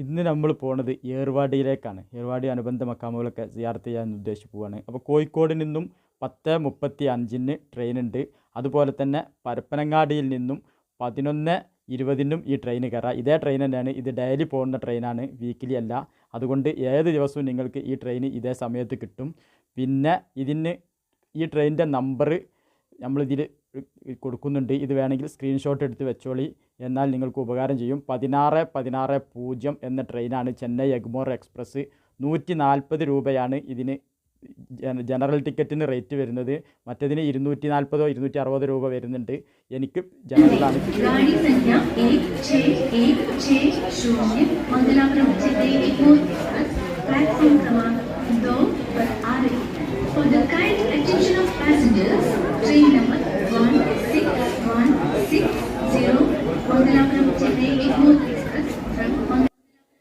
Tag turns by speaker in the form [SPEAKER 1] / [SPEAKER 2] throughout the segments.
[SPEAKER 1] ഇന്ന് നമ്മൾ പോണത് ഏർവാടിയിലേക്കാണ്. ഏർവാടി അനുബന്ധ മക്കാമുകളൊക്കെ സിയാർത്ത് ചെയ്യാൻ ഉദ്ദേശിച്ച് പോവാണ്. അപ്പോൾ കോഴിക്കോട് നിന്നും പത്ത് മുപ്പത്തി അഞ്ചിന് ട്രെയിൻ ഉണ്ട്. അതുപോലെ തന്നെ പരപ്പനങ്ങാടിയിൽ നിന്നും പതിനൊന്ന് ഇരുപതിനും ഈ ട്രെയിൻ കയറാം ഇതേ ട്രെയിൻ തന്നെയാണ്. ഇത് ഡെയിലി പോകുന്ന ട്രെയിനാണ് വീക്കിലി അല്ല. അതുകൊണ്ട് ഏത് ദിവസവും നിങ്ങൾക്ക് ഈ ട്രെയിൻ ഇതേ സമയത്ത് കിട്ടും. പിന്നെ ഇതിന് ഈ ട്രെയിനിന്റെ നമ്പർ നമ്മളിതിൽ കൊടുക്കുന്നുണ്ട്. ഇത് വേണമെങ്കിൽ സ്ക്രീൻഷോട്ട് എടുത്ത് വെച്ചോളി. എന്നാൽ നിങ്ങൾക്ക് ഉപകാരം ചെയ്യും. പതിനാറ് പതിനാറ് പൂജ്യം എന്ന ട്രെയിനാണ് ചെന്നൈ എഗ്മോർ എക്സ്പ്രസ്. നൂറ്റി നാൽപ്പത് രൂപയാണ് ഇതിന് ജനറൽ ടിക്കറ്റിന് റേറ്റ് വരുന്നത്. മറ്റതിന് ഇരുന്നൂറ്റി നാൽപ്പതോ ഇരുന്നൂറ്റി അറുപത് രൂപ വരുന്നുണ്ട്. എനിക്ക് ജനറലാണ്
[SPEAKER 2] गाड़ी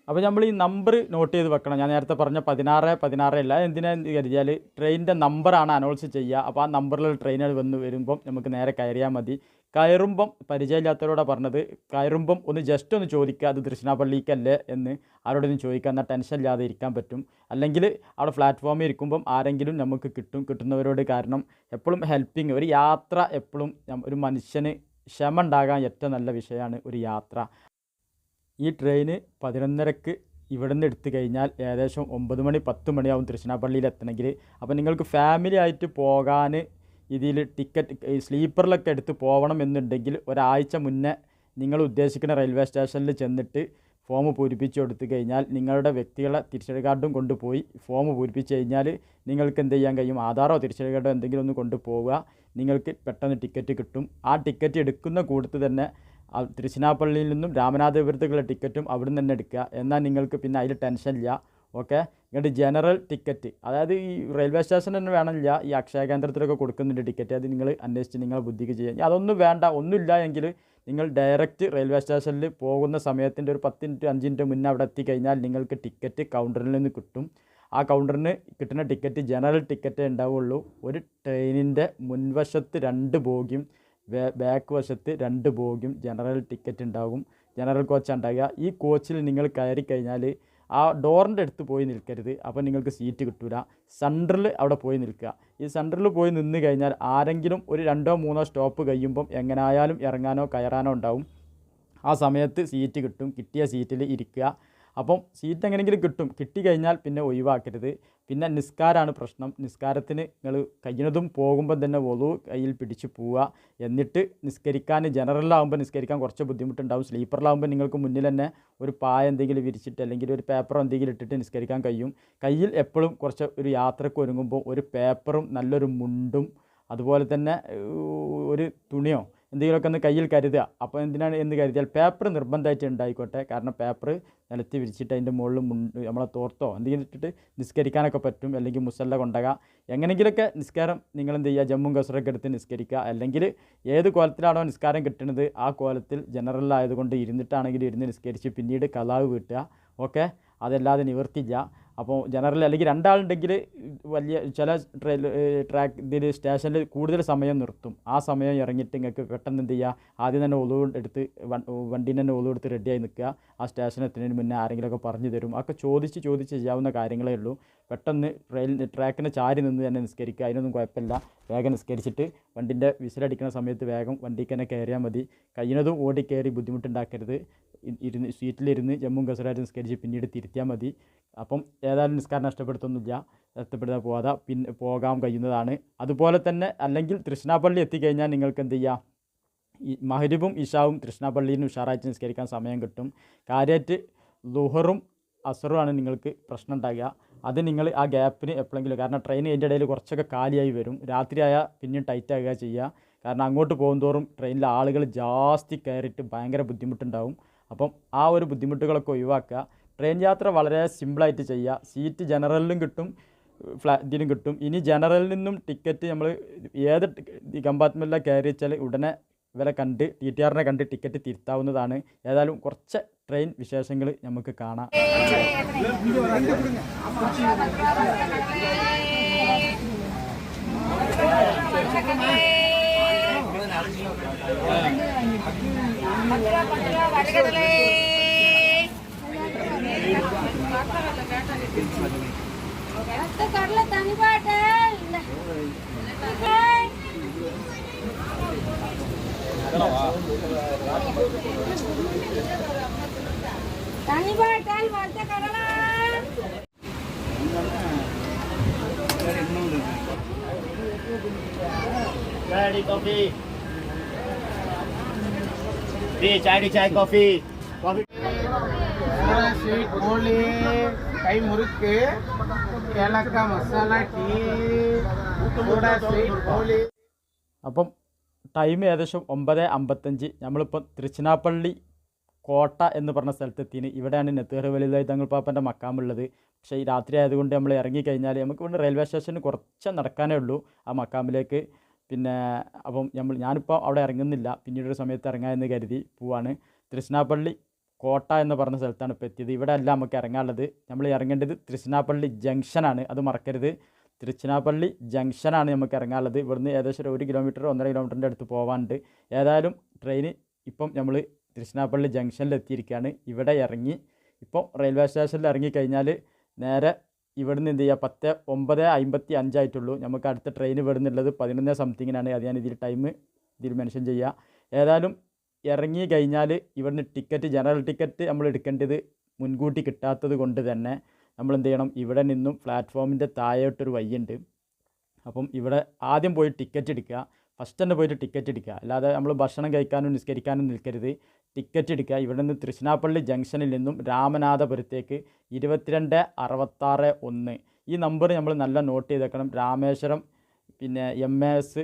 [SPEAKER 1] അപ്പോൾ നമ്മൾ ഈ നമ്പർ നോട്ട് ചെയ്ത് വെക്കണം. ഞാൻ നേരത്തെ പറഞ്ഞ പതിനാറ് പതിനാറ് അല്ല എന്തിനാന്ന് കരുതിയാൽ ട്രെയിനിന്റെ നമ്പറാണ് അനൗൺസ് ചെയ്യുക അപ്പോൾ ആ നമ്പറിലുള്ള ട്രെയിനുകൾ വന്ന് വരുമ്പം നമുക്ക് നേരെ കയറിയാൽ മതി. കയറുമ്പം പരിചയമില്ലാത്തവരോടെ പറഞ്ഞത്. കയറുമ്പം ഒന്ന് ജസ്റ്റ് ഒന്ന് ചോദിക്കുക അത് തൃശ്ശിനാപ്പള്ളിക്കല്ലേ എന്ന് ആരോടൊന്നും ചോദിക്കുക എന്നാൽ ടെൻഷൻ ഇല്ലാതെ ഇരിക്കാൻ പറ്റും. അല്ലെങ്കിൽ അവിടെ പ്ലാറ്റ്ഫോമിൽ ഇരിക്കുമ്പം ആരെങ്കിലും നമുക്ക് കിട്ടും. കിട്ടുന്നവരോട് കാരണം എപ്പോഴും ഹെൽപ്പിങ് ഒരു യാത്ര എപ്പോഴും ഒരു മനുഷ്യന് ക്ഷമ ഉണ്ടാകാൻ ഏറ്റവും നല്ല വിഷയമാണ് ഒരു യാത്ര. ഈ ട്രെയിന് പതിനൊന്നരക്ക് ഇവിടെ നിന്ന് എടുത്തു കഴിഞ്ഞാൽ ഏകദേശം ഒമ്പത് മണി പത്ത് മണിയാവും തൃശ്ശിനാപ്പള്ളിയിൽ എത്തണമെങ്കിൽ അപ്പോൾ നിങ്ങൾക്ക് ഫാമിലി ആയിട്ട് പോകാൻ ഇതിൽ ടിക്കറ്റ് സ്ലീപ്പറിലൊക്കെ എടുത്ത് പോകണം എന്നുണ്ടെങ്കിൽ ഒരാഴ്ച മുന്നേ നിങ്ങൾ ഉദ്ദേശിക്കുന്ന റെയിൽവേ സ്റ്റേഷനിൽ ചെന്നിട്ട് ഫോം പൂരിപ്പിച്ചു കൊടുത്തു കഴിഞ്ഞാൽ നിങ്ങളുടെ വ്യക്തികളെ തിരിച്ചടി കാർഡും കൊണ്ടുപോയി ഫോം പൂരിപ്പിച്ചു കഴിഞ്ഞാൽ നിങ്ങൾക്ക് എന്ത് ചെയ്യാൻ കഴിയും? ആധാറോ തിരിച്ചടി കാർഡോ എന്തെങ്കിലും ഒന്ന് കൊണ്ടുപോവുക. നിങ്ങൾക്ക് പെട്ടെന്ന് ടിക്കറ്റ് കിട്ടും. ആ ടിക്കറ്റ് എടുക്കുന്ന കൂട്ടത്ത് തന്നെ തിരുച്ചിനാപ്പള്ളിയിൽ നിന്നും രാമനാഥപുരത്തേക്കുള്ള ടിക്കറ്റും അവിടെ നിന്ന് തന്നെ എടുക്കുക. എന്നാൽ നിങ്ങൾക്ക് പിന്നെ അതിൽ ടെൻഷൻ ഇല്ല. ഓക്കെ? ഇങ്ങോട്ട് ജനറൽ ടിക്കറ്റ്. അതായത് ഈ റെയിൽവേ സ്റ്റേഷൻ തന്നെ വേണമില്ല. ഈ അക്ഷയ കേന്ദ്രത്തിലൊക്കെ കൊടുക്കുന്നുണ്ട് ടിക്കറ്റ്. അത് നിങ്ങൾ അന്വേഷിച്ച് നിങ്ങളെ ബുദ്ധിക്ക് ചെയ്യാം. അതൊന്നും വേണ്ട. ഒന്നുമില്ല എങ്കിൽ നിങ്ങൾ ഡയറക്റ്റ് റെയിൽവേ സ്റ്റേഷനിൽ പോകുന്ന സമയത്തിന്റെ ഒരു പത്ത് മിനിറ്റ് അഞ്ച് മിനിറ്റ് മുന്നേ അവിടെ എത്തിക്കഴിഞ്ഞാൽ നിങ്ങൾക്ക് ടിക്കറ്റ് കൗണ്ടറിൽ നിന്ന് കിട്ടും. ആ കൗണ്ടറിന് കിട്ടുന്ന ടിക്കറ്റ് ജനറൽ ടിക്കറ്റേ ഉണ്ടാവുള്ളൂ. ഒരു ട്രെയിനിന്റെ മുൻവശത്ത് രണ്ട് ബോഗിയും ബാക്ക് വശത്ത് രണ്ട് ബോഗിയും ജനറൽ ടിക്കറ്റ് ഉണ്ടാകും. ജനറൽ കോച്ച് ഉണ്ടാകുക ഈ കോച്ചിൽ നിങ്ങൾ കയറി കഴിഞ്ഞാൽ ആ ഡോറിന്റെ അടുത്ത് പോയി നിൽക്കരുത്. അപ്പോൾ നിങ്ങൾക്ക് സീറ്റ് കിട്ടൂല. സെന്ററിൽ അവിടെ പോയി നിൽക്കുക. ഈ സെന്ററിൽ പോയി നിന്ന് കഴിഞ്ഞാൽ ആരെങ്കിലും ഒരു രണ്ടോ മൂന്നോ സ്റ്റോപ്പ് കഴിയുമ്പം എങ്ങനായാലും ഇറങ്ങാനോ കയറാനോ ഉണ്ടാവും. ആ സമയത്ത് സീറ്റ് കിട്ടും. കിട്ടിയ സീറ്റിൽ ഇരിക്കുക. അപ്പം സീറ്റ് എങ്ങനെയെങ്കിലും കിട്ടും. കിട്ടിക്കഴിഞ്ഞാൽ പിന്നെ ഒഴിവാക്കരുത്. പിന്നെ നിസ്കാരമാണ് പ്രശ്നം. നിസ്കാരത്തിന് നിങ്ങൾ കഴിയുന്നതും പോകുമ്പോൾ തന്നെ ഒതു കയ്യിൽ പിടിച്ച് പോവുക. എന്നിട്ട് നിസ്കരിക്കാൻ ജനറലാകുമ്പോൾ നിസ്കരിക്കാൻ കുറച്ച് ബുദ്ധിമുട്ടുണ്ടാവും. സ്ലീപ്പറിലാകുമ്പോൾ നിങ്ങൾക്ക് മുന്നിൽ തന്നെ ഒരു പായ എന്തെങ്കിലും വിരിച്ചിട്ട് അല്ലെങ്കിൽ ഒരു പേപ്പറോ എന്തെങ്കിലും ഇട്ടിട്ട് നിസ്കരിക്കാൻ കഴിയും. കയ്യിൽ എപ്പോഴും കുറച്ച് ഒരു യാത്രയ്ക്ക് ഒരുങ്ങുമ്പോൾ ഒരു പേപ്പറും നല്ലൊരു മുണ്ടും അതുപോലെ തന്നെ ഒരു തുണിയോ എന്തെങ്കിലുമൊക്കെ ഒന്ന് കയ്യിൽ കരുതുക. അപ്പോൾ എന്തിനാണ് എന്ന് കരുതിയാൽ പേപ്പർ നിർബന്ധമായിട്ട് ഉണ്ടായിക്കോട്ടെ. കാരണം പേപ്പർ നിലത്ത് വിരിച്ചിട്ട് അതിന്റെ മുകളിൽ നമ്മളെ തോർത്തോ എന്തെങ്കിലും ഇട്ടിട്ട് നിസ്കരിക്കാനൊക്കെ പറ്റും. അല്ലെങ്കിൽ മുസല്ല കൊണ്ടുക എങ്ങനെങ്കിലൊക്കെ നിസ്കാരം നിങ്ങൾ എന്ത് ചെയ്യുക? ജമ്മു കസറൊക്കെ എടുത്ത് നിസ്കരിക്കുക. അല്ലെങ്കിൽ ഏത് കോലത്തിലാണോ നിസ്കാരം കിട്ടുന്നത് ആ കോലത്തിൽ ജനറലായതുകൊണ്ട് ഇരുന്നിട്ടാണെങ്കിൽ ഇരുന്ന് നിസ്കരിച്ച് പിന്നീട് കലാവ് വീട്ടുക. ഓക്കെ? അതല്ലാതെ നിവർത്തില്ല അപ്പോൾ ജനറൽ അല്ലെങ്കിൽ രണ്ടാളുണ്ടെങ്കിൽ വലിയ ചില ട്രെയിൽ ട്രാക്ക് ഇതിൽ സ്റ്റേഷനിൽ കൂടുതൽ സമയം നിർത്തും. ആ സമയം ഇറങ്ങിയിട്ട് നിങ്ങൾക്ക് പെട്ടെന്ന് എന്ത് ചെയ്യുക ആദ്യം തന്നെ ഒളിവ് എടുത്ത് വണ്ടി തന്നെ ഒളിവ് എടുത്ത് റെഡിയായി നിൽക്കുക. ആ സ്റ്റേഷൻ എത്തുന്നതിന് മുന്നേ ആരെങ്കിലുമൊക്കെ പറഞ്ഞു തരും. ഒക്കെ ചോദിച്ച് ചോദിച്ച് ചെയ്യാവുന്ന കാര്യങ്ങളേ ഉള്ളൂ. പെട്ടെന്ന് ട്രെയിൽ ട്രാക്കിനെ ചാരി നിന്ന് തന്നെ നിസ്കരിക്കുക. അതിനൊന്നും കുഴപ്പമില്ല. വേഗം നിസ്കരിച്ചിട്ട് വണ്ടിന്റെ വിസിലടിക്കുന്ന സമയത്ത് വേഗം വണ്ടിക്ക് തന്നെ കയറിയാൽ മതി. കഴിയുന്നതും ഓടി കയറി ബുദ്ധിമുട്ടുണ്ടാക്കരുത്. ഇരുന്ന് സീറ്റിലിരുന്ന് ജമ്മും കസറായിട്ട് നിസ്കരിച്ച് പിന്നീട് തിരുത്തിയാൽ മതി. അപ്പം ഏതായാലും നിസ്കാരം നഷ്ടപ്പെടുത്തൊന്നുമില്ല. നഷ്ടപ്പെടുത്താൻ പോകാതെ പിന്നെ പോകാൻ കഴിയുന്നതാണ്. അതുപോലെ തന്നെ അല്ലെങ്കിൽ തൃശ്ശനാപ്പള്ളി എത്തിക്കഴിഞ്ഞാൽ നിങ്ങൾക്ക് എന്ത് ചെയ്യാം? ഈ മഹരിബും ഇഷാവും തൃശ്ശനാപ്പള്ളിയിൽ നിന്ന് ഉഷാറായിട്ട് നിസ്കരിക്കാൻ സമയം കിട്ടും. കാര്യമായിട്ട് ലുഹറും അസറുമാണ് നിങ്ങൾക്ക് പ്രശ്നം ഉണ്ടാകുക അത് നിങ്ങൾ ആ ഗ്യാപ്പിന് എപ്പോഴെങ്കിലും കാരണം ട്രെയിൻ അതിന്റെ ഇടയിൽ കുറച്ചൊക്കെ കാലിയായി വരും. രാത്രിയായാൽ പിന്നെയും ടൈറ്റ് ആകുക ചെയ്യുക. കാരണം അങ്ങോട്ട് പോകുന്തോറും ട്രെയിനിൽ ആളുകൾ ജാസ്തി കയറിയിട്ട് ഭയങ്കര ബുദ്ധിമുട്ടുണ്ടാവും. അപ്പം ആ ഒരു ബുദ്ധിമുട്ടുകളൊക്കെ ഒഴിവാക്കുക. ട്രെയിൻ യാത്ര വളരെ സിമ്പിളായിട്ട് ചെയ്യുക. സീറ്റ് ജനറലിലും കിട്ടും ഫ്ലാ ഇതിനും കിട്ടും. ഇനി ജനറലിൽ നിന്നും ടിക്കറ്റ് നമ്മൾ ഏത് കമ്പാർട്ട്മെന്റിലാണ് കയറി വെച്ചാൽ ഉടനെ ഇവരെ കണ്ട് ടി ടി ആറിനെ കണ്ട് ടിക്കറ്റ് തിരുത്താവുന്നതാണ്. ഏതായാലും കുറച്ച് ട്രെയിൻ വിശേഷങ്ങൾ നമുക്ക് കാണാം.
[SPEAKER 3] கடல தனி பாட்டல். தனி
[SPEAKER 4] பாட்டல் வந்த கடலா. இன்னொன்று காபி जी चाय
[SPEAKER 5] डी चाय कॉफी कॉफी ಕೈ ಮುರುಕ್ಕೆ ಏಲಕ್ಕ ಮಸಾಲ ಟೀ ಸೋಡಾ
[SPEAKER 1] അപ്പം ടൈം ഏകദേശം ഒമ്പത് അമ്പത്തഞ്ച്. നമ്മളിപ്പം തിരുച്ചിനാപ്പള്ളി കോട്ട എന്ന് പറഞ്ഞ സ്ഥലത്തെത്തിന്. ഇവിടെയാണ് നെത്തുകറി വലുതായി തങ്ങൾ പാപ്പന്റെ മക്കാമുള്ളത്. പക്ഷേ ഈ രാത്രി ആയതുകൊണ്ട് നമ്മൾ ഇറങ്ങിക്കഴിഞ്ഞാൽ നമുക്ക് ഇവിടെ റെയിൽവേ സ്റ്റേഷന് കുറച്ച് നടക്കാനേ ഉള്ളൂ ആ മക്കാമിലേക്ക്. പിന്നെ അപ്പം നമ്മൾ ഞാനിപ്പോൾ അവിടെ ഇറങ്ങുന്നില്ല. പിന്നീട് ഒരു സമയത്ത് ഇറങ്ങാമെന്ന് കരുതി പോവാണ്. തൃശ്ശിനാപ്പള്ളി കോട്ട എന്ന് പറഞ്ഞ സ്ഥലത്താണ് ഇപ്പോൾ എത്തിയത്. ഇവിടെ അല്ല നമുക്ക് ഇറങ്ങാനുള്ളത്. നമ്മൾ ഇറങ്ങേണ്ടത് തൃശ്ശിനാപ്പള്ളി ജംഗ്ഷനാണ് അത് മറക്കരുത്. തിരുച്ചിനാപ്പള്ളി ജംഗ്ഷനാണ് നമുക്ക് ഇറങ്ങാനുള്ളത്. ഇവിടുന്ന് ഏകദേശം ഒരു ഒരു കിലോമീറ്റർ ഒന്നര കിലോമീറ്ററിന്റെ അടുത്ത് പോകാനുണ്ട് ഏതായാലും ട്രെയിൻ ഇപ്പം നമ്മൾ തൃശ്ശിനാപ്പള്ളി ജംഗ്ഷനിൽ എത്തിയിരിക്കുകയാണ്. ഇവിടെ ഇറങ്ങി ഇപ്പം റെയിൽവേ സ്റ്റേഷനിൽ ഇറങ്ങിക്കഴിഞ്ഞാൽ നേരെ ഇവിടുന്ന് എന്ത് ചെയ്യുക പത്ത് ഒമ്പത് അമ്പത്തി അഞ്ചായിട്ടുള്ളൂ. നമുക്ക് അടുത്ത ട്രെയിൻ ഇവിടുന്നുള്ളത് പതിനൊന്ന് സംതിങ്ങിനാണ് അത് ഞാൻ ഇതിൽ ടൈം ഇതിൽ മെൻഷൻ ചെയ്യുക ഏതായാലും ഇറങ്ങി കഴിഞ്ഞാൽ ഇവിടുന്ന് ടിക്കറ്റ് ജനറൽ ടിക്കറ്റ് നമ്മൾ എടുക്കേണ്ടത് മുൻകൂട്ടി കിട്ടാത്തത് കൊണ്ട് തന്നെ നമ്മൾ എന്ത് ചെയ്യണം? ഇവിടെ നിന്നും പ്ലാറ്റ്ഫോമിന്റെ താഴോട്ടൊരു വഴിയുണ്ട്. അപ്പം ഇവിടെ ആദ്യം പോയി ടിക്കറ്റ് എടുക്കുക. ഫസ്റ്റ് തന്നെ പോയിട്ട് ടിക്കറ്റ് എടുക്കുക. അല്ലാതെ നമ്മൾ ഭക്ഷണം കഴിക്കാനും നിസ്കരിക്കാനും നിൽക്കരുത്. ടിക്കറ്റ് എടുക്കുക. ഇവിടെ നിന്ന് തൃശ്ശിനാപ്പള്ളി ജംഗ്ഷനിൽ നിന്നും രാമനാഥപുരത്തേക്ക് ഇരുപത്തിരണ്ട് അറുപത്താറ് ഒന്ന്. ഈ നമ്പർ നമ്മൾ നല്ല നോട്ട് ചെയ്ത് വെക്കണം രാമേശ്വരം പിന്നെ M S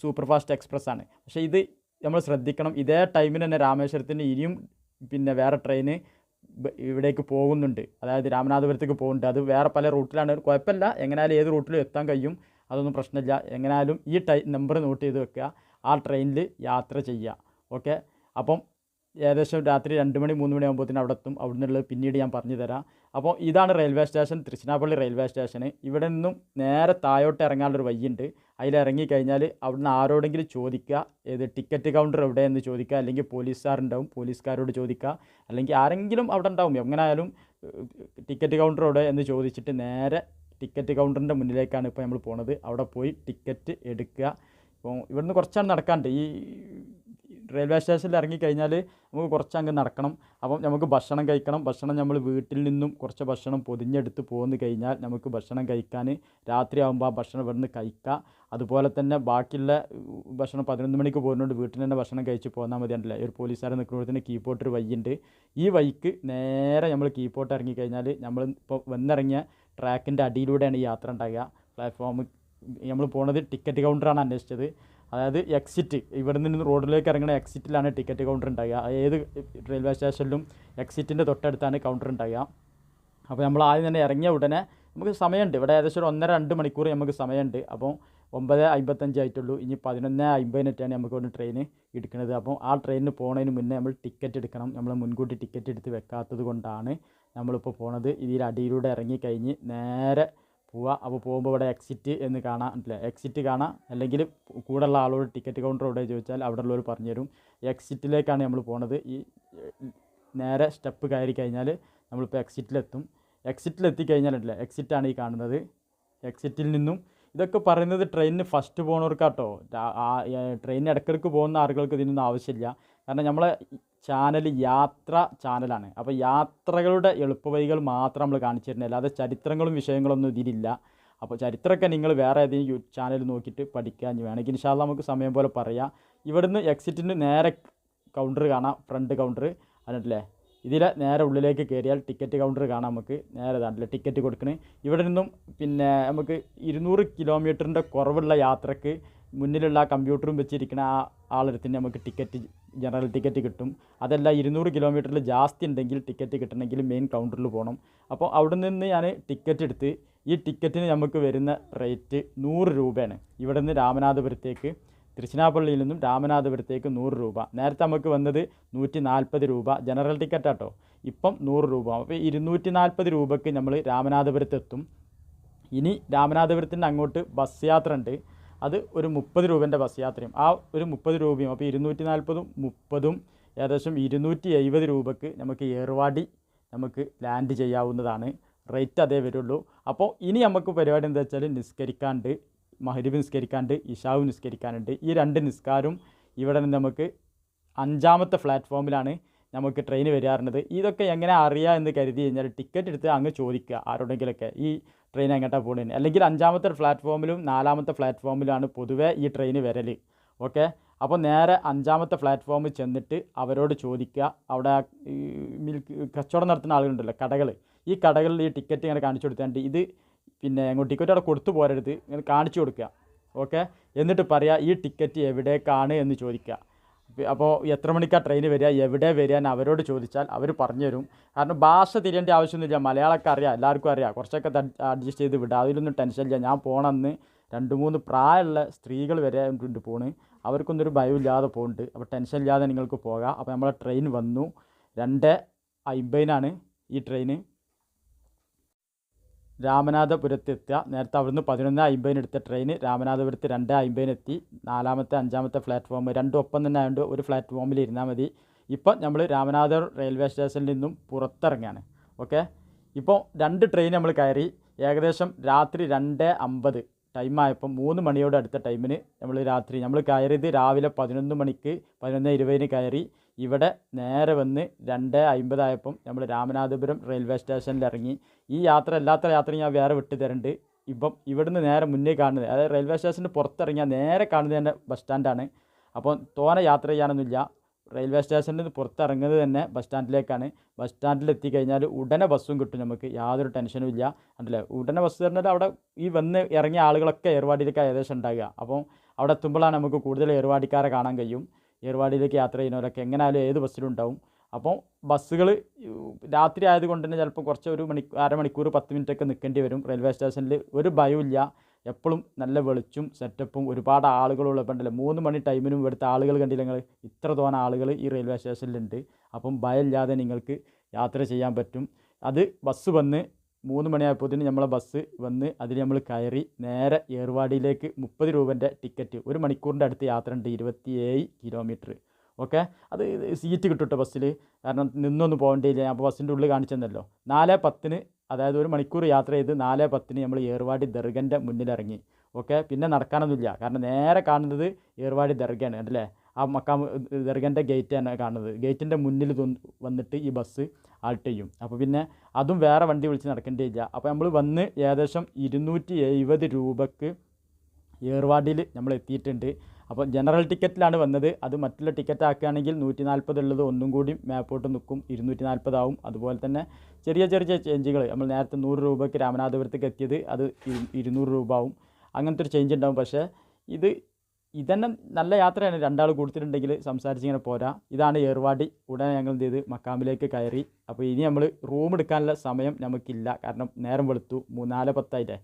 [SPEAKER 1] super fast express ആണ് പക്ഷേ ഇത് നമ്മൾ ശ്രദ്ധിക്കണം. ഇതേ ടൈമിന് തന്നെ രാമേശ്വരത്തിന് ഇനിയും പിന്നെ വേറെ ട്രെയിന് ഇവിടേക്ക് പോകുന്നുണ്ട്. അതായത് രാമനാഥപുരത്തേക്ക് പോകുന്നുണ്ട്. അത് വേറെ പല റൂട്ടിലാണ്. കുഴപ്പമില്ല. എങ്ങനെയാലും ഏത് റൂട്ടിലും എത്താൻ കഴിയും. അതൊന്നും പ്രശ്നമില്ല. എങ്ങനെയാലും ഈ ടൈ നമ്പർ നോട്ട് ചെയ്ത് വെക്കുക. ആ ട്രെയിനിൽ യാത്ര ചെയ്യുക. ഓക്കെ? അപ്പം ഏകദേശം രാത്രി രണ്ട് മണി മൂന്ന് മണി ആകുമ്പോഴത്തേനും അവിടെ എത്തും. അവിടെ നിന്നുള്ളത് പിന്നീട് ഞാൻ പറഞ്ഞു തരാം. അപ്പോൾ ഇതാണ് റെയിൽവേ സ്റ്റേഷൻ തൃശ്ശിനാപ്പള്ളി റെയിൽവേ സ്റ്റേഷന്. ഇവിടെ നിന്നും നേരെ താഴോട്ട് ഇറങ്ങാനുള്ളൊരു വഴിയുണ്ട്. ഇറങ്ങിക്കഴിഞ്ഞാൽ അവിടുന്ന് ആരോടെങ്കിലും ചോദിക്കുക. ഏത് ടിക്കറ്റ് കൗണ്ടർ എവിടെയെന്ന് ചോദിക്കുക. അല്ലെങ്കിൽ പോലീസുകാരുണ്ടാവും പോലീസുകാരോട് ചോദിക്കുക. അല്ലെങ്കിൽ ആരെങ്കിലും അവിടെ ഉണ്ടാവും. എങ്ങനെയായാലും ടിക്കറ്റ് കൗണ്ടർ എവിടെ എന്ന് ചോദിച്ചിട്ട് നേരെ ടിക്കറ്റ് കൗണ്ടറിന്റെ മുന്നിലേക്കാണ് ഇപ്പോൾ നമ്മൾ പോണത്. അവിടെ പോയി ടിക്കറ്റ് എടുക്കുക. ഇപ്പോൾ ഇവിടുന്ന് കുറച്ചാണ് നടക്കാണ്ട്. ഈ റെയിൽവേ സ്റ്റേഷനിൽ ഇറങ്ങിക്കഴിഞ്ഞാൽ നമുക്ക് കുറച്ച് അങ്ങ് നടക്കണം. അപ്പം നമുക്ക് ഭക്ഷണം കഴിക്കണം. ഭക്ഷണം നമ്മൾ വീട്ടിൽ നിന്നും കുറച്ച് ഭക്ഷണം പൊതിഞ്ഞെടുത്ത് പോന്നു കഴിഞ്ഞാൽ നമുക്ക് ഭക്ഷണം കഴിക്കാൻ രാത്രി ആകുമ്പോൾ ആ ഭക്ഷണം ഇവിടുന്ന് കഴിക്കുക അതുപോലെ തന്നെ ബാക്കിയുള്ള ഭക്ഷണം പതിനൊന്ന് മണിക്ക് പോകുന്നുണ്ട് വീട്ടിൽ തന്നെ ഭക്ഷണം കഴിച്ച് പോന്നാൽ മതി ഉണ്ടല്ലേ ഒരു പോലീസുകാരെ നിൽക്കുമ്പോഴത്തേന് കീപ്പോട്ട് ഒരു വഴിയുണ്ട്. ഈ വൈക്ക് നേരെ നമ്മൾ കീപ്പോട്ട് ഇറങ്ങിക്കഴിഞ്ഞാൽ നമ്മൾ ഇപ്പോൾ വന്നിറങ്ങിയ ട്രാക്കിന്റെ അടിയിലൂടെയാണ് ഈ യാത്ര ഉണ്ടാകുക പ്ലാറ്റ്ഫോം നമ്മൾ പോണത് ടിക്കറ്റ് കൗണ്ടറാണ് അന്വേഷിച്ചത്. അതായത് എക്സിറ്റ് ഇവിടെ നിന്ന് റോഡിലേക്ക് ഇറങ്ങുന്ന എക്സിറ്റിലാണ് ടിക്കറ്റ് കൗണ്ടർ ഉണ്ടാകുക ഏത് റെയിൽവേ സ്റ്റേഷനിലും എക്സിറ്റിന്റെ തൊട്ടടുത്താണ് കൗണ്ടർ ഉണ്ടാകുക അപ്പോൾ നമ്മൾ ആദ്യം തന്നെ ഇറങ്ങിയ ഉടനെ നമുക്ക് സമയമുണ്ട്. ഇവിടെ ഏകദേശം ഒരു ഒന്നര രണ്ട് മണിക്കൂർ നമുക്ക് സമയമുണ്ട്. അപ്പോൾ ഒമ്പത് അമ്പത്തഞ്ച് ആയിട്ടുള്ളൂ. ഇനി പതിനൊന്ന് അമ്പതിനെറ്റാണ് നമുക്ക് ഒന്ന് ട്രെയിൻ എടുക്കുന്നത്. അപ്പോൾ ആ ട്രെയിനിന് പോകുന്നതിന് മുന്നേ നമ്മൾ ടിക്കറ്റ് എടുക്കണം. നമ്മൾ മുൻകൂട്ടി ടിക്കറ്റ് എടുത്ത് വെക്കാത്തത് കൊണ്ടാണ് നമ്മളിപ്പോൾ പോണത്. ഇതിൽ അടിയിലൂടെ ഇറങ്ങിക്കഴിഞ്ഞ് നേരെ പോവുക. അപ്പോൾ പോകുമ്പോൾ ഇവിടെ എക്സിറ്റ് എന്ന് കാണാം. അല്ല? എക്സിറ്റ് കാണാം. അല്ലെങ്കിൽ കൂടെയുള്ള ആളോട് ടിക്കറ്റ് കൗണ്ടർ എവിടെ ചോദിച്ചാൽ അവിടെ ഉള്ളവർ പറഞ്ഞു തരും. എക്സിറ്റിലേക്കാണ് നമ്മൾ പോണത്. ഈ നേരെ സ്റ്റെപ്പ് കയറി കഴിഞ്ഞാൽ നമ്മളിപ്പോൾ എക്സിറ്റിലെത്തും എക്സിറ്റിലെത്തിക്കഴിഞ്ഞാലല്ലേ എക്സിറ്റാണ് ഈ കാണുന്നത്. എക്സിറ്റിൽ നിന്നും ഇതൊക്കെ പറയുന്നത് ട്രെയിനിന് ഫസ്റ്റ് പോകുന്നവർക്കാട്ടോ ട്രെയിൻ ഇടക്കിടക്ക് പോകുന്ന ആളുകൾക്ക് ഇതിനൊന്നും ആവശ്യമില്ല. കാരണം നമ്മളെ ചാനൽ യാത്ര ചാനലാണ്. അപ്പോൾ യാത്രകളുടെ എളുപ്പവഴികൾ മാത്രം നമ്മൾ കാണിച്ചു തരുന്നത് അല്ലാതെ ചരിത്രങ്ങളും വിഷയങ്ങളും ഒന്നും ഇതിലില്ല. അപ്പോൾ ചരിത്രമൊക്കെ നിങ്ങൾ വേറെ ഏതെങ്കിലും യൂ ചാനൽ നോക്കിയിട്ട് പഠിക്കുക. ഇനി വേണമെങ്കിൽ ഇൻഷാല്ല നമുക്ക് സമയം പോലെ പറയാം. ഇവിടുന്ന് എക്സിറ്റിന് നേരെ കൗണ്ടർ കാണാം. ഫ്രണ്ട് കൗണ്ടർ അതിനല്ലേ ഇതിലെ നേരെ ഉള്ളിലേക്ക് കയറിയാൽ ടിക്കറ്റ് കൗണ്ടർ കാണാം നമുക്ക്. നേരെ ഇതാണല്ലേ ടിക്കറ്റ് കൊടുക്കണേ. ഇവിടെ നിന്നും പിന്നെ നമുക്ക് ഇരുന്നൂറ് കിലോമീറ്ററിന്റെ കുറവുള്ള യാത്രയ്ക്ക് മുന്നിലുള്ള കമ്പ്യൂട്ടറും വെച്ചിരിക്കുന്ന ആ ആളെടുത്തിന് നമുക്ക് ടിക്കറ്റ് ജനറൽ ടിക്കറ്റ് കിട്ടും. അതല്ല ഇരുന്നൂറ് കിലോമീറ്ററിൽ ജാസ്തി ഉണ്ടെങ്കിൽ ടിക്കറ്റ് കിട്ടണമെങ്കിൽ മെയിൻ കൗണ്ടറിൽ പോകണം അപ്പോൾ അവിടെ നിന്ന് ഞാൻ ടിക്കറ്റ് എടുത്ത് ഈ ടിക്കറ്റിന് നമുക്ക് വരുന്ന റേറ്റ് നൂറ് രൂപയാണ്. ഇവിടെ നിന്ന് രാമനാഥപുരത്തേക്ക് തൃശ്ശിനാപ്പള്ളിയിൽ നിന്നും രാമനാഥപുരത്തേക്ക് നൂറ് രൂപ. നേരത്തെ നമുക്ക് വന്നത് നൂറ്റി നാൽപ്പത് രൂപ ജനറൽ ടിക്കറ്റാട്ടോ ഇപ്പം നൂറ് രൂപ. അപ്പോൾ ഇരുന്നൂറ്റി നാൽപ്പത് രൂപയ്ക്ക് നമ്മൾ രാമനാഥപുരത്തെത്തും. ഇനി രാമനാഥപുരത്തിന്റെ അങ്ങോട്ട് ബസ് യാത്ര ഉണ്ട്. അത് ഒരു മുപ്പത് രൂപേന്റെ ബസ് യാത്രയും. ആ ഒരു മുപ്പത് രൂപയും അപ്പോൾ ഇരുന്നൂറ്റി നാൽപ്പതും മുപ്പതും ഏകദേശം ഇരുന്നൂറ്റി എഴുപത് രൂപയ്ക്ക് നമുക്ക് ഏർവാടി നമുക്ക് ലാൻഡ് ചെയ്യാവുന്നതാണ്. റേറ്റ് അതേ വരുള്ളൂ. അപ്പോൾ ഇനി നമുക്ക് പരിപാടി എന്താ വെച്ചാൽ നിസ്കരിക്കാണ്ട് മഹരിബ് നിസ്കരിക്കാണ്ട് ഇഷാവ് നിസ്കരിക്കാനുണ്ട്. ഈ രണ്ട് നിസ്കാരും ഇവിടെ നിന്ന് നമുക്ക് അഞ്ചാമത്തെ പ്ലാറ്റ്ഫോമിലാണ് നമുക്ക് ട്രെയിൻ വരാറുണ്ട് ഇതൊക്കെ എങ്ങനെ അറിയാം എന്ന് കരുതി കഴിഞ്ഞാൽ ടിക്കറ്റ് എടുത്ത് അങ്ങ് ചോദിക്കുക ആരോടെങ്കിലൊക്കെ. ഈ ട്രെയിൻ എങ്ങോട്ടാണ് പോകുന്നത് അല്ലെങ്കിൽ അഞ്ചാമത്തെ പ്ലാറ്റ്ഫോമിലും നാലാമത്തെ പ്ലാറ്റ്ഫോമിലാണ് പൊതുവേ ഈ ട്രെയിൻ വരൽ ഓക്കെ അപ്പോൾ നേരെ അഞ്ചാമത്തെ പ്ലാറ്റ്ഫോമിൽ ചെന്നിട്ട് അവരോട് ചോദിക്കുക അവിടെ മിൽക്ക് കച്ചവടം നടത്തുന്ന ആളുകളുണ്ടല്ലോ കടകൾ ഈ കടകളിൽ ഈ ടിക്കറ്റ് ഇങ്ങനെ കാണിച്ചു കൊടുത്താണ്ട് ഇത് പിന്നെ അങ്ങോട്ട് ടിക്കറ്റ് അവിടെ കൊടുത്തു പോരരുത് ഇങ്ങനെ കാണിച്ചു കൊടുക്കുക ഓക്കെ എന്നിട്ട് പറയുക ഈ ടിക്കറ്റ് എവിടേക്കാണ് എന്ന് ചോദിക്കുക അപ്പോൾ എത്ര മണിക്കാണ് ട്രെയിൻ വരിക? എവിടെ വരിക? അവരോട് ചോദിച്ചാൽ അവർ പറഞ്ഞു തരും കാരണം ഭാഷ തിരിയേണ്ട ആവശ്യമൊന്നുമില്ല. മലയാളമൊക്കെ അറിയാം. എല്ലാവർക്കും അറിയാം. കുറച്ചൊക്കെ അഡ്ജസ്റ്റ് ചെയ്ത് വിടുക അതിലൊന്നും ടെൻഷൻ ഇല്ല. ഞാൻ പോകണമെന്ന് രണ്ട് മൂന്ന് പ്രായമുള്ള സ്ത്രീകൾ വരെ ഉണ്ട് പോണ്. അവർക്കൊന്നും ഒരു ഭയമില്ലാതെ പോകുന്നുണ്ട് അപ്പോൾ ടെൻഷൻ ഇല്ലാതെ നിങ്ങൾക്ക് പോകാം. അപ്പോൾ നമ്മളെ ട്രെയിൻ വന്നു. രണ്ട് അമ്പതിനാണ് ഈ ട്രെയിന് രാമനാഥപുരത്ത് എത്തുക നേരത്തെ അവിടുന്ന് പതിനൊന്ന് അമ്പതിന് എടുത്ത ട്രെയിൻ രാമനാഥപുരത്ത് രണ്ട് അമ്പതിനെത്തി നാലാമത്തെ അഞ്ചാമത്തെ പ്ലാറ്റ്ഫോം രണ്ടും ഒപ്പം തന്നെ ആയതുകൊണ്ട് ഒരു പ്ലാറ്റ്ഫോമിൽ ഇരുന്നാൽ മതി. ഇപ്പം നമ്മൾ രാമനാഥ റെയിൽവേ സ്റ്റേഷനിൽ നിന്നും പുറത്തിറങ്ങുകയാണ് ഓക്കെ ഇപ്പോൾ രണ്ട് ട്രെയിൻ നമ്മൾ കയറി. ഏകദേശം രാത്രി രണ്ട് അമ്പത് ടൈമായപ്പം മൂന്ന് മണിയോട് അടുത്ത ടൈമിന് നമ്മൾ രാത്രി നമ്മൾ കയറിയത് രാവിലെ പതിനൊന്ന് മണിക്ക് പതിനൊന്ന് ഇരുപതിന് കയറി. ഇവിടെ നേരെ വന്ന് രണ്ട് അമ്പതായപ്പം നമ്മൾ രാമനാഥപുരം റെയിൽവേ സ്റ്റേഷനിൽ ഇറങ്ങി ഈ യാത്ര അല്ലാത്ത യാത്ര ഞാൻ വേറെ വിട്ട് തരുന്നുണ്ട് ഇപ്പം ഇവിടുന്ന് നേരെ മുന്നേ കാണുന്നത് അതായത് റെയിൽവേ സ്റ്റേഷന്റെ പുറത്തിറങ്ങിയാൽ നേരെ കാണുന്നത് തന്നെ ബസ് സ്റ്റാൻഡാണ് അപ്പോൾ തോനെ യാത്ര ചെയ്യാനൊന്നുമില്ല. റെയിൽവേ സ്റ്റേഷനിൽ നിന്ന് പുറത്തിറങ്ങുന്നത് തന്നെ ബസ് സ്റ്റാൻഡിലേക്കാണ് ബസ് സ്റ്റാൻഡിൽ എത്തിക്കഴിഞ്ഞാൽ ഉടനെ ബസ്സും കിട്ടും നമുക്ക്. യാതൊരു ടെൻഷനും ഇല്ല. അല്ലേ ഉടനെ ബസ് തരുന്നത് അവിടെ ഈ വന്ന് ഇറങ്ങിയ ആളുകളൊക്കെ ഏർവാടിയിലേക്ക് ഏകദേശം ഉണ്ടാകുക അപ്പം അവിടെ എത്തുമ്പോഴാണ് നമുക്ക് കൂടുതൽ ഏർവാടിക്കാരെ കാണാൻ കഴിയും. ഏർവാടിയിലേക്ക് യാത്ര ചെയ്യുന്നവരൊക്കെ എങ്ങനെയായാലും ഏത് ബസ്സിലും ഉണ്ടാവും അപ്പോൾ ബസ്സുകൾ രാത്രി ആയതുകൊണ്ട് തന്നെ ചിലപ്പോൾ കുറച്ച് ഒരു മണി അരമണിക്കൂർ പത്ത് മിനിറ്റൊക്കെ നിൽക്കേണ്ടി വരും. റെയിൽവേ സ്റ്റേഷനിൽ ഒരു ഭയമില്ല എപ്പോഴും നല്ല വെളിച്ചും സെറ്റപ്പും ഒരുപാട് ആളുകളുള്ള ഉണ്ടല്ലോ. മൂന്ന് മണി ടൈമിനും ഇവിടുത്തെ ആളുകൾ കണ്ടില്ല നിങ്ങൾ? ഇത്ര തോന്ന ആളുകൾ ഈ റെയിൽവേ സ്റ്റേഷനിലുണ്ട്. അപ്പം ഭയമില്ലാതെ നിങ്ങൾക്ക് യാത്ര ചെയ്യാൻ പറ്റും. അത് ബസ് വന്ന് മൂന്ന് മണിയായപ്പോഴത്തേന് നമ്മളെ ബസ് വന്ന് അതിൽ നമ്മൾ കയറി നേരെ ഏർവാടിയിലേക്ക് മുപ്പത് രൂപന്റെ ടിക്കറ്റ് ഒരു മണിക്കൂറിന്റെ അടുത്ത് യാത്ര ഉണ്ട് ഇരുപത്തിയേഴ് കിലോമീറ്റർ ഓക്കെ അത് സീറ്റ് കിട്ടും ബസ്സിൽ കാരണം നിന്നൊന്നും പോകേണ്ടിയില്ല അപ്പോൾ ബസ്സിന്റെ ഉള്ളിൽ കാണിച്ചെന്നല്ലോ നാല് പത്തിന് അതായത് ഒരു മണിക്കൂർ യാത്ര ചെയ്ത് നാല് പത്തിന് നമ്മൾ ഏർവാടി ദർഗന്റെ മുന്നിലിറങ്ങി ഓക്കെ പിന്നെ നടക്കാനൊന്നുമില്ല. കാരണം നേരെ കാണുന്നത് ഏർവാടി ദർഗയാണ് അല്ലേ? ആ മക്കാം ദർഗന്റെ ഗേറ്റ് തന്നെ കാണുന്നത്. ഗേറ്റിന്റെ മുന്നിൽ വന്നിട്ട് ഈ ബസ് ആൾട്ട് ചെയ്യും. അപ്പോൾ പിന്നെ അതും വേറെ വണ്ടി വിളിച്ച് നടക്കേണ്ടിയില്ല അപ്പോൾ നമ്മൾ വന്ന് ഏകദേശം ഇരുന്നൂറ്റി എഴുപത് രൂപക്ക് ഏർവാടിയിൽ നമ്മൾ എത്തിയിട്ടുണ്ട്. അപ്പോൾ ജനറൽ ടിക്കറ്റിലാണ് വന്നത്. അത് മറ്റുള്ള ടിക്കറ്റ് ആക്കുകയാണെങ്കിൽ നൂറ്റി നാൽപ്പത് ഉള്ളത് ഒന്നും കൂടി മാപ്പോട്ട് നിൽക്കും. ഇരുന്നൂറ്റി നാൽപ്പതാവും അതുപോലെ തന്നെ ചെറിയ ചെറിയ ചേഞ്ചുകൾ നമ്മൾ നേരത്തെ നൂറ് രൂപയ്ക്ക് രാമനാഥപുരത്തേക്ക് എത്തിയത് അത് ഇരു- ഇരുന്നൂറ് രൂപ ആവും. അങ്ങനത്തെ ഒരു ചേഞ്ച് ഉണ്ടാവും. പക്ഷേ ഇത് ഇതന്നെ നല്ല യാത്രയാണ്. രണ്ടാൾ കൊടുത്തിട്ടുണ്ടെങ്കിൽ സംസാരിച്ചിങ്ങനെ പോരാ. ഇതാണ് ഏർവാടി. ഉടനെ ഞങ്ങൾ എന്ത് ചെയ്ത്? മക്കാമിലേക്ക് കയറി. അപ്പോൾ ഇനി നമ്മൾ റൂം എടുക്കാനുള്ള സമയം നമുക്കില്ല. കാരണം നേരം വെളുത്തു. മൂന്നാൽ പത്തായിട്ടേ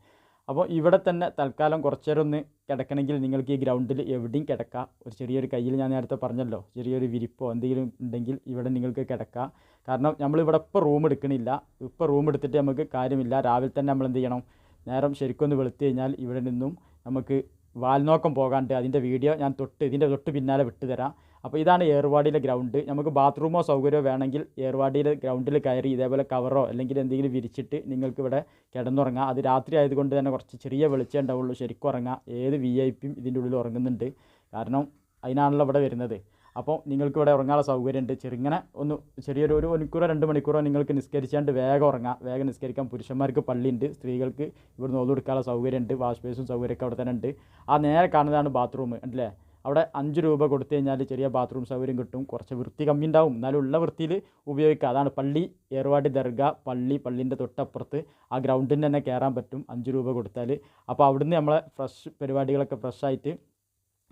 [SPEAKER 1] അപ്പോൾ ഇവിടെ തന്നെ തൽക്കാലം കുറച്ചു നേരം ഒന്ന് കിടക്കണമെങ്കിൽ നിങ്ങൾക്ക് ഈ ഗ്രൗണ്ടിൽ എവിടെയും കിടക്കാം. ഒരു ചെറിയൊരു കയ്യിൽ ഞാൻ നേരത്തെ പറഞ്ഞല്ലോ. ചെറിയൊരു വിരിപ്പോ എന്തെങ്കിലും ഉണ്ടെങ്കിൽ ഇവിടെ നിങ്ങൾക്ക് കിടക്കാം. കാരണം നമ്മളിവിടെ ഇപ്പോൾ റൂം എടുക്കണില്ല. ഇപ്പോൾ റൂം എടുത്തിട്ട് നമുക്ക് കാര്യമില്ല. രാവിലെ തന്നെ നമ്മൾ എന്ത് ചെയ്യണം? നേരം ശരിക്കൊന്ന് വെളുത്തു കഴിഞ്ഞാൽ ഇവിടെ നിന്നും നമുക്ക് വാൽനോക്കം പോകാണ്ട് അതിന്റെ വീഡിയോ ഞാൻ തൊട്ട് ഇതിന്റെ തൊട്ട് പിന്നാലെ വിട്ടുതരാം അപ്പോൾ ഇതാണ് ഏർവാടിയിലെ ഗ്രൗണ്ട്. നമുക്ക് ബാത്റൂമോ സൗകര്യമോ വേണമെങ്കിൽ ഏർവാടിയിലെ ഗ്രൗണ്ടിൽ കയറി ഇതേപോലെ കവറോ അല്ലെങ്കിൽ എന്തെങ്കിലും വിരിച്ചിട്ട് നിങ്ങൾക്ക് ഇവിടെ കിടന്നുറങ്ങാം. അത് രാത്രി ആയതുകൊണ്ട് തന്നെ കുറച്ച് ചെറിയ വെളിച്ചം ഉണ്ടാവുള്ളൂ. ശരിക്കും ഉറങ്ങാം. ഏത് വി ഐ പിയും ഇതിന്റെ ഉള്ളിൽ ഉറങ്ങുന്നുണ്ട്. കാരണം അതിനാണല്ലോ ഇവിടെ വരുന്നത്. അപ്പോൾ നിങ്ങൾക്ക് ഇവിടെ ഉറങ്ങാനുള്ള സൗകര്യമുണ്ട്. ചെറുങ്ങനെ ഒന്ന് ചെറിയൊരു ഒരു മണിക്കൂറോ രണ്ട് മണിക്കൂറോ നിങ്ങൾക്ക് നിസ്കരിച്ചാണ്ട് വേഗം ഉറങ്ങാം. വേഗം നിസ്കരിക്കാം പുരുഷന്മാർക്ക് പള്ളിയുണ്ട്. സ്ത്രീകൾക്ക് ഇവിടുന്ന് ഒതു കൊടുക്കാനുള്ള സൗകര്യമുണ്ട്. വാഷ് ബേസും സൗകര്യമൊക്കെ അവിടെ തന്നെ ഉണ്ട് ആ നേരെ കാണുന്നതാണ് ബാത്റൂം. അല്ലേ? അവിടെ അഞ്ച് രൂപ കൊടുത്തു കഴിഞ്ഞാൽ ചെറിയ ബാത്റൂം സൗകര്യം കിട്ടും. കുറച്ച് വൃത്തി കമ്മി ഉണ്ടാവും. എന്നാലും ഉള്ള വൃത്തിയിൽ ഉപയോഗിക്കുക. അതാണ് പള്ളി ഏറുവാടി ദർഗ പള്ളി പള്ളീന്റെ തൊട്ടപ്പുറത്ത് ആ ഗ്രൗണ്ടിൽ തന്നെ കയറാൻ പറ്റും. അഞ്ച് രൂപ കൊടുത്താൽ. അപ്പോൾ അവിടുന്ന് നമ്മളെ ഫ്രഷ് പരിപാടികളൊക്കെ ഫ്രഷായിട്ട്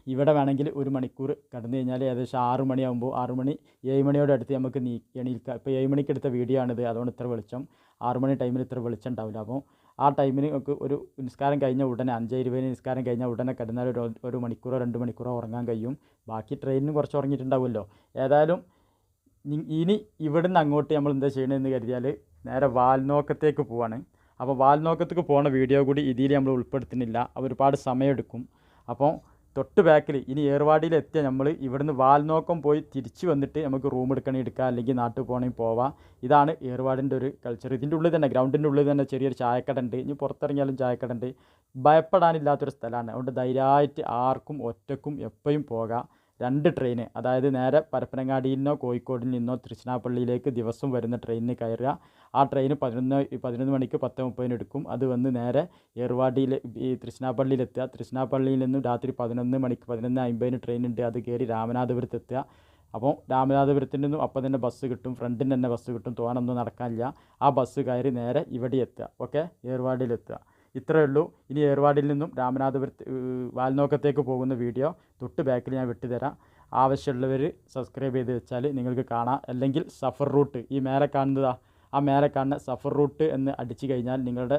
[SPEAKER 1] ഇവിടെ വേണമെങ്കിൽ ഒരു മണിക്കൂർ കടന്നു കഴിഞ്ഞാൽ ഏകദേശം ആറ് മണിയാകുമ്പോൾ ആറ് മണി ഏഴ് മണിയോട് അടുത്ത് നമുക്ക് നീ എണീൽക്കാം. ഇപ്പോൾ ഏഴ് മണിക്ക് എടുത്ത വീഡിയോ ആണിത്. അതുകൊണ്ട് ഇത്ര വെളിച്ചം. ആറ് മണി ടൈമിൽ ഇത്ര വെളിച്ചം ഉണ്ടാവില്ല. അപ്പോൾ ആ ടൈമിന് നമുക്ക് ഒരു നിസ്കാരം കഴിഞ്ഞ ഉടനെ അഞ്ച് ഇരുപതിന് നിസ്കാരം കഴിഞ്ഞാൽ ഉടനെ കിടന്നാൽ ഒരു ഒരു മണിക്കൂറോ രണ്ട് മണിക്കൂറോ ഉറങ്ങാൻ കഴിയും. ബാക്കി ട്രെയിനിന് കുറച്ച് ഉറങ്ങിയിട്ടുണ്ടാവുമല്ലോ. ഏതായാലും ഇനി ഇവിടുന്ന് അങ്ങോട്ട് നമ്മൾ എന്താ ചെയ്യണമെന്ന് കരുതിയാൽ നേരെ വാൽനോക്കത്തേക്ക് പോവാണ്. അപ്പോൾ വാൽനോക്കത്തേക്ക് പോകുന്ന വീഡിയോ കൂടി ഇതിൽ നമ്മൾ ഉൾപ്പെടുത്തുന്നില്ല. ഒരുപാട് സമയമെടുക്കും. അപ്പോൾ തൊട്ട് ബാക്കിൽ ഇനി ഏർവാടിയിൽ എത്തിയ നമ്മൾ ഇവിടുന്ന് വാൽനോക്കം പോയി തിരിച്ചു വന്നിട്ട് നമുക്ക് റൂം എടുക്കണമെങ്കിൽ എടുക്കാം. അല്ലെങ്കിൽ നാട്ടിൽ പോകണമെങ്കിൽ പോവാം. ഇതാണ് ഏർവാടിന്റെ ഒരു കൾച്ചർ ഇതിന്റെ ഉള്ളിൽ തന്നെ ഗ്രൗണ്ടിന്റെ ഉള്ളിൽ തന്നെ ചെറിയൊരു ചായക്കട ഉണ്ട്. ഇനി പുറത്തിറങ്ങിയാലും ചായക്കട ഉണ്ട്. ഭയപ്പെടാനില്ലാത്തൊരു സ്ഥലമാണ്. അതുകൊണ്ട് ധൈര്യമായിട്ട് ആർക്കും ഒറ്റക്കും എപ്പോഴും പോകാം. രണ്ട് ട്രെയിന്. അതായത് നേരെ പരപ്പനങ്ങാടിയിൽ നിന്നോ കോഴിക്കോടിൽ നിന്നോ തൃശ്ശിനാപ്പള്ളിയിലേക്ക് ദിവസം വരുന്ന ട്രെയിനിന് കയറുക. ആ ട്രെയിൻ പതിനൊന്ന് പതിനൊന്ന് മണിക്ക് പത്ത് മുപ്പതിന് എടുക്കും. അത് വന്ന് നേരെ ഏർവാടിയിൽ ഈ തൃശ്ശിനാപ്പള്ളിയിലെത്തുക. തൃശ്ശിനാപ്പള്ളിയിൽ നിന്നും രാത്രി പതിനൊന്ന് മണിക്ക് പതിനൊന്ന് അമ്പതിന് ട്രെയിൻ ഉണ്ട് അത് കയറി രാമനാഥപുരത്ത് എത്തുക അപ്പോൾ രാമനാഥപുരത്തിൽ നിന്നും അപ്പം തന്നെ ബസ് കിട്ടും. ഫ്രണ്ടിന് തന്നെ ബസ് കിട്ടും. തോനൊന്നും നടക്കാനില്ല. ആ ബസ് കയറി നേരെ ഇവിടെ എത്തുക ഓക്കെ? ഏർവാടിയിലെത്തുക. ഇത്രയേ ഉള്ളൂ. ഇനി ഏർവാടിയിൽ നിന്നും രാമനാഥപുരത്ത് വാൽനോക്കത്തേക്ക് പോകുന്ന വീഡിയോ തൊട്ട് ബാക്കിൽ ഞാൻ വിട്ടുതരാം. ആവശ്യമുള്ളവർ സബ്സ്ക്രൈബ് ചെയ്ത് വെച്ചാൽ നിങ്ങൾക്ക് കാണാം. അല്ലെങ്കിൽ സഫർ റൂട്ട് ഈ മേലെ കാണുന്നതാ ആ മേലെ കാണുന്ന സഫർ റൂട്ട് എന്ന് അടിച്ചു കഴിഞ്ഞാൽ നിങ്ങളുടെ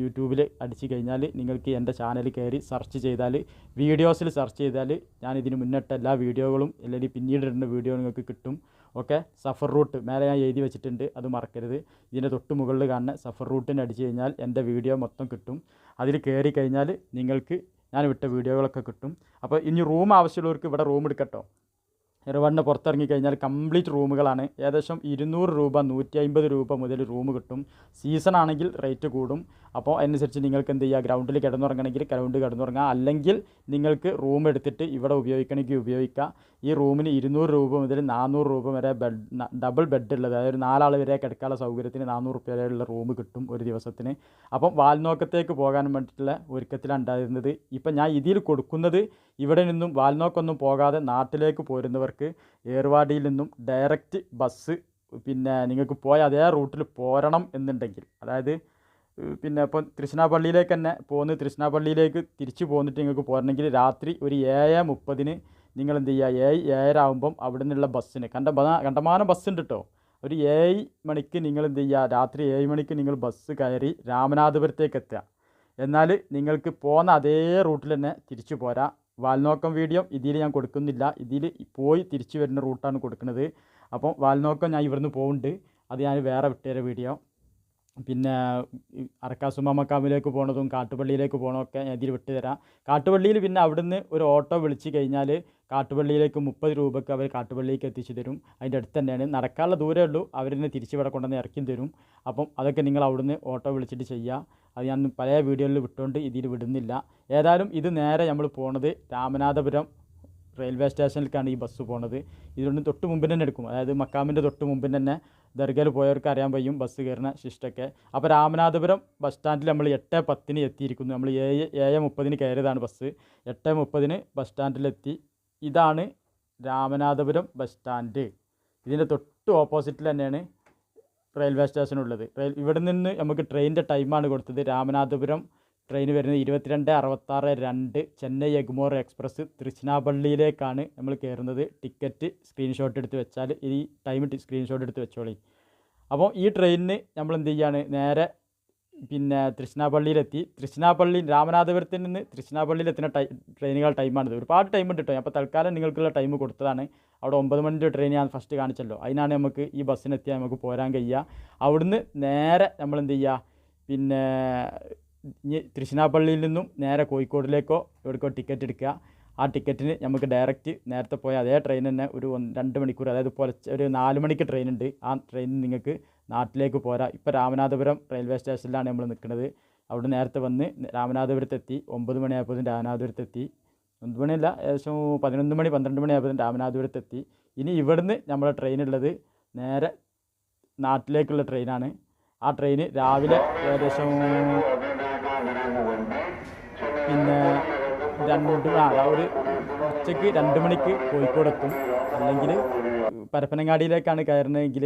[SPEAKER 1] യൂട്യൂബിൽ അടിച്ചു കഴിഞ്ഞാൽ നിങ്ങൾക്ക് എന്റെ ചാനൽ കയറി സെർച്ച് ചെയ്താൽ വീഡിയോസിൽ സെർച്ച് ചെയ്താൽ ഞാൻ ഇതിന് മുന്നിട്ട എല്ലാ വീഡിയോകളും അല്ലെങ്കിൽ പിന്നീട് ഇടുന്ന വീഡിയോ നിങ്ങൾക്ക് കിട്ടും. Okay Safar route. മേലെ ഞാൻ എഴുതി വെച്ചിട്ടുണ്ട്. അത് മറക്കരുത്. ഇതിന്റെ തൊട്ട് മുകളിൽ കാണുന്ന സഫർ റൂട്ടിന് അടിച്ചു കഴിഞ്ഞാൽ എന്റെ വീഡിയോ മൊത്തം കിട്ടും. അതിൽ കയറി കഴിഞ്ഞാൽ നിങ്ങൾക്ക് ഞാൻ വിട്ട വീഡിയോകളൊക്കെ കിട്ടും. അപ്പോൾ ഇനി റൂം ആവശ്യമുള്ളവർക്ക് ഇവിടെ റൂം എടുക്കട്ടോ. എറവാടിന്റെ പുറത്തിറങ്ങി കഴിഞ്ഞാൽ കംപ്ലീറ്റ് റൂമുകളാണ്. ഏകദേശം ഇരുന്നൂറ് രൂപ നൂറ്റി അമ്പത് രൂപ മുതൽ റൂം കിട്ടും. സീസൺ ആണെങ്കിൽ റേറ്റ് കൂടും. അപ്പോൾ അതിനനുസരിച്ച് നിങ്ങൾക്ക് എന്ത് ചെയ്യുക? ഗ്രൗണ്ടിൽ കിടന്നുറങ്ങണമെങ്കിൽ ഗ്രൗണ്ട് കിടന്നുറങ്ങാം അല്ലെങ്കിൽ നിങ്ങൾക്ക് റൂം എടുത്തിട്ട് ഇവിടെ ഉപയോഗിക്കണമെങ്കിൽ ഉപയോഗിക്കാം. ഈ റൂമിന് ഇരുന്നൂറ് രൂപ മുതൽ നാനൂറ് രൂപ വരെ ബെഡ് ഡബിൾ ബെഡ് ഉള്ളത്. അതായത് നാലാൾ വരെ കിടക്കാനുള്ള സൗകര്യത്തിന് നാനൂറ് റുപ്യ വരെയുള്ള റൂം കിട്ടും ഒരു ദിവസത്തിന്. അപ്പം വാൽനോക്കത്തേക്ക് പോകാൻ വേണ്ടിയിട്ടുള്ള ഒരുക്കത്തിലാണ് ഉണ്ടായിരുന്നത്. ഇപ്പം ഞാൻ ഇതിൽ കൊടുക്കുന്നത് ഇവിടെ നിന്നും വാൽനോക്കൊന്നും പോകാതെ നാട്ടിലേക്ക് പോരുന്നവർക്ക് ഏർവാടിയിൽ നിന്നും ഡയറക്റ്റ് ബസ് പിന്നെ നിങ്ങൾക്ക് പോയ അതേ റൂട്ടിൽ പോരണം എന്നുണ്ടെങ്കിൽ. അതായത് പിന്നെ ഇപ്പം തൃശ്ശിനാപ്പള്ളിയിലേക്ക് തന്നെ പോന്ന് തൃശ്ശിനാപ്പള്ളിയിലേക്ക് തിരിച്ചു പോന്നിട്ട് നിങ്ങൾക്ക് പോരണമെങ്കിൽ രാത്രി ഒരു ഏഴ് മുപ്പതിന് നിങ്ങൾ എന്ത് ചെയ്യുക? ഏഴ് ഏഴര ആകുമ്പം അവിടെ നിന്നുള്ള ബസ്സിന്. കണ്ട കണ്ടമാനം ബസ് ഉണ്ട് കേട്ടോ ഒരു ഏഴ് മണിക്ക് നിങ്ങൾ എന്ത് ചെയ്യുക? രാത്രി ഏഴ് മണിക്ക് നിങ്ങൾ ബസ് കയറി രാമനാഥപുരത്തേക്ക് എത്തുക. എന്നാൽ നിങ്ങൾക്ക് പോകുന്ന അതേ റൂട്ടിൽ തന്നെ തിരിച്ചു പോരാ. വാൽനോക്കം വീഡിയോ ഇതിൽ ഞാൻ കൊടുക്കുന്നില്ല. ഇതിൽ പോയി തിരിച്ചു വരുന്ന റൂട്ടാണ് കൊടുക്കുന്നത്. അപ്പം വാൽനോക്കം ഞാൻ ഇവിടുന്ന് പോകുന്നുണ്ട് അത് ഞാൻ വേറെ വിട്ടുതരാം വീഡിയോ. പിന്നെ ഈ അറക്കാസുമ മക്കാമിലേക്ക് പോണതും കാട്ടുപള്ളിയിലേക്ക് പോകണമൊക്കെ ഞാൻ ഇതിൽ വിട്ടുതരാം. കാട്ടുപള്ളിയിൽ പിന്നെ അവിടുന്ന് ഒരു ഓട്ടോ വിളിച്ച് കഴിഞ്ഞാൽ കാട്ടുപള്ളിയിലേക്ക് മുപ്പത് രൂപയ്ക്ക് അവർ കാട്ടുപള്ളിയിലേക്ക് എത്തിച്ചു തരും. അതിന്റെ അടുത്ത് തന്നെയാണ്. നടക്കാനുള്ള ദൂരമേ ഉള്ളൂ. അവരെന്നെ തിരിച്ച് ഇവിടെ കൊണ്ടുവന്ന് ഇറക്കി തരും. അപ്പം അതൊക്കെ നിങ്ങൾ അവിടുന്ന് ഓട്ടോ വിളിച്ചിട്ട് ചെയ്യുക. അത് ഞാൻ പല വീഡിയോയിൽ വിട്ടുകൊണ്ട് ഇതിൽ വിടുന്നില്ല. ഏതായാലും ഇത് നേരെ നമ്മൾ പോണത് രാമനാഥപുരം റെയിൽവേ സ്റ്റേഷനിലേക്കാണ് ഈ ബസ് പോണത്. ഇതിലൊന്നും തൊട്ട് മുമ്പിൽ തന്നെ എടുക്കും. അതായത് മക്കാമിന്റെ തൊട്ട് മുമ്പിൽ തന്നെ ദർഗയിൽ പോയവർക്ക് അറിയാൻ പയ്യും ബസ് കയറുന്ന ശിഷ്ടൊക്കെ. അപ്പോൾ രാമനാഥപുരം ബസ് സ്റ്റാൻഡിൽ നമ്മൾ എട്ട് പത്തിന് എത്തിയിരിക്കുന്നു. നമ്മൾ ഏഴ് ഏഴ് മുപ്പതിന് കയറിയതാണ് ബസ്. എട്ട് മുപ്പതിന് ബസ് സ്റ്റാൻഡിലെത്തി ഇതാണ് രാമനാഥപുരം ബസ് സ്റ്റാൻഡ്. ഇതിന്റെ തൊട്ട് ഓപ്പോസിറ്റിൽ തന്നെയാണ് റെയിൽവേ സ്റ്റേഷൻ ഉള്ളത്. റെയിൽ ഇവിടെ നിന്ന് നമുക്ക് ട്രെയിനിന്റെ ടൈമാണ് കൊടുത്തത്. രാമനാഥപുരം ട്രെയിൻ വരുന്നത് ഇരുപത്തിരണ്ട് അറുപത്താറ് രണ്ട് ചെന്നൈ എഗ്മോർ എക്സ്പ്രസ് തൃശ്ശിനാപള്ളിയിലേക്കാണ് നമ്മൾ കയറുന്നത്. ടിക്കറ്റ് സ്ക്രീൻഷോട്ട് എടുത്ത് വെച്ചാൽ ഈ ടൈം സ്ക്രീൻഷോട്ട് എടുത്ത് വെച്ചോളി. അപ്പോൾ ഈ ട്രെയിനിന് നമ്മൾ എന്ത് ചെയ്യാണ്? നേരെ പിന്നെ തൃശ്ശിനാപ്പള്ളിയിലെത്തി തൃശ്ശിനാപ്പള്ളി രാമനാഥപുരത്തിൽ നിന്ന് തൃശ്ശിനാപ്പള്ളിയിലെത്തുന്ന ടൈ ട്രെയിനുകൾ ടൈമാണിത് ഒരുപാട് ടൈം ഉണ്ട് കേട്ടോ. അപ്പോൾ തൽക്കാലം നിങ്ങൾക്കുള്ള ടൈം കൊടുത്തതാണ്. അവിടെ ഒമ്പത് മണിന്റെ ട്രെയിൻ ഞാൻ ഫസ്റ്റ് കാണിച്ചല്ലോ. അതിനാണ് നമുക്ക് ഈ ബസ്സിനെത്തിയാൽ നമുക്ക് പോരാൻ കഴിയുക. അവിടുന്ന് നേരെ നമ്മൾ എന്ത് ചെയ്യുക? പിന്നെ തൃശ്ശിനാപ്പള്ളിയിൽ നിന്നും നേരെ കോഴിക്കോടിലേക്കോ എവിടേക്കോ ടിക്കറ്റ് എടുക്കുക. ആ ടിക്കറ്റിന് നമുക്ക് ഡയറക്റ്റ് നേരത്തെ പോയ അതേ ട്രെയിൻ തന്നെ ഒരു രണ്ട് മണിക്കൂർ അതായത് പുലച്ച ഒരു നാല് മണിക്ക് ട്രെയിൻ ഉണ്ട്. ആ ട്രെയിനിൽ നിങ്ങൾക്ക് നാട്ടിലേക്ക് പോരാ. ഇപ്പോൾ രാമനാഥപുരം റെയിൽവേ സ്റ്റേഷനിലാണ് നമ്മൾ നിൽക്കുന്നത് അവിടെ നേരത്തെ വന്ന് രാമനാഥപുരത്തെത്തി ഒമ്പത് മണിയായപ്പോൾ രാമനാഥപുരത്തെത്തി. ഒമ്പത് മണിയല്ല ഏകദേശം പതിനൊന്ന് മണി പന്ത്രണ്ട് മണിയായപ്പോൾ രാമനാഥപുരത്തെത്തി. ഇനി ഇവിടുന്ന് നമ്മളെ ട്രെയിൻ ഉള്ളത് നേരെ നാട്ടിലേക്കുള്ള ട്രെയിനാണ് ആ ട്രെയിന് രാവിലെ ഏകദേശം പിന്നെ രണ്ട് ആ ഒരു ഉച്ചയ്ക്ക് രണ്ട് മണിക്ക് കോഴിക്കോട് എത്തും. അല്ലെങ്കിൽ പരപ്പനങ്ങാടിയിലേക്കാണ് കയറുന്നതെങ്കിൽ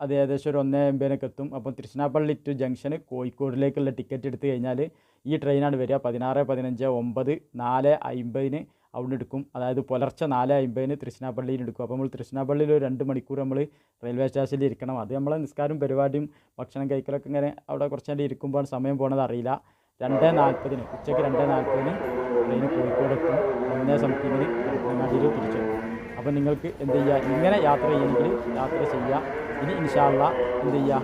[SPEAKER 1] അത് ഏകദേശം ഒരു ഒന്നേ അമ്പതിനൊക്കെ എത്തും. അപ്പം തൃശ്ശിനാപ്പള്ളി ടു ജംഗ്ഷന് കോഴിക്കോടിലേക്കുള്ള ടിക്കറ്റ് എടുത്തു കഴിഞ്ഞാൽ ഈ ട്രെയിനാണ് വരിക. പതിനാറ് പതിനഞ്ച് ഒമ്പത് നാല് അമ്പതിന് അവിടെ എടുക്കും. അതായത് പുലർച്ചെ നാല് അമ്പതിന് തൃശ്ശിനാപ്പള്ളിയിൽ എടുക്കും. അപ്പോൾ നമ്മൾ തൃശ്ശിനാപ്പള്ളിയിൽ ഒരു രണ്ട് മണിക്കൂർ നമ്മൾ റെയിൽവേ സ്റ്റേഷനിൽ ഇരിക്കണം. അത് നമ്മളെ നിസ്കാരം പരിപാടിയും ഭക്ഷണം കഴിക്കലൊക്കെ ഇങ്ങനെ അവിടെ കുറച്ച് ഇരിക്കുമ്പോൾ സമയം പോണത് അറിയില്ല. രണ്ട് നാൽപ്പതിന് ഉച്ചയ്ക്ക് രണ്ട് നാൽപ്പതിന് ട്രെയിൻ കോഴിക്കോട് എത്തും ഒന്നേ സംതിങ്ങിന് പരപ്പനങ്ങാടിയിൽ തിരിച്ചെത്തും അപ്പോൾ നിങ്ങൾക്ക് എന്ത് ചെയ്യുക ഇങ്ങനെ യാത്ര ചെയ്യണമെങ്കിൽ യാത്ര ചെയ്യുക ഇനി ഇൻഷാല്ല എന്ത് ചെയ്യുക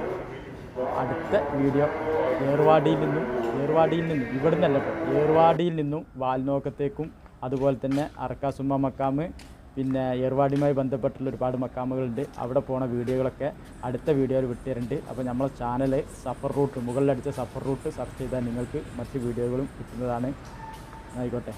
[SPEAKER 1] അടുത്ത വീഡിയോ ഏർവാടിയിൽ നിന്നും ഏർവാടിയിൽ നിന്നും ഇവിടെ നിന്നല്ല ഏർവാടിയിൽ നിന്നും വാൽനോക്കത്തേക്കും അതുപോലെ തന്നെ അറക്കാസുമ്മ മക്കാമ് പിന്നെ ഏർവാടിയുമായി ബന്ധപ്പെട്ടുള്ള ഒരുപാട് മക്കാമുകളുണ്ട്. അവിടെ പോണ വീഡിയോകളൊക്കെ അടുത്ത വീഡിയോയിൽ വിട്ടുതരുന്നുണ്ട് അപ്പോൾ നമ്മളെ ചാനൽ സഫർ റൂട്ട് മുകളിലടിച്ച സഫർ റൂട്ട് സെർച്ച് ചെയ്താൽ നിങ്ങൾക്ക് മറ്റ് വീഡിയോകളും കിട്ടുന്നതാണ്. ആയിക്കോട്ടെ.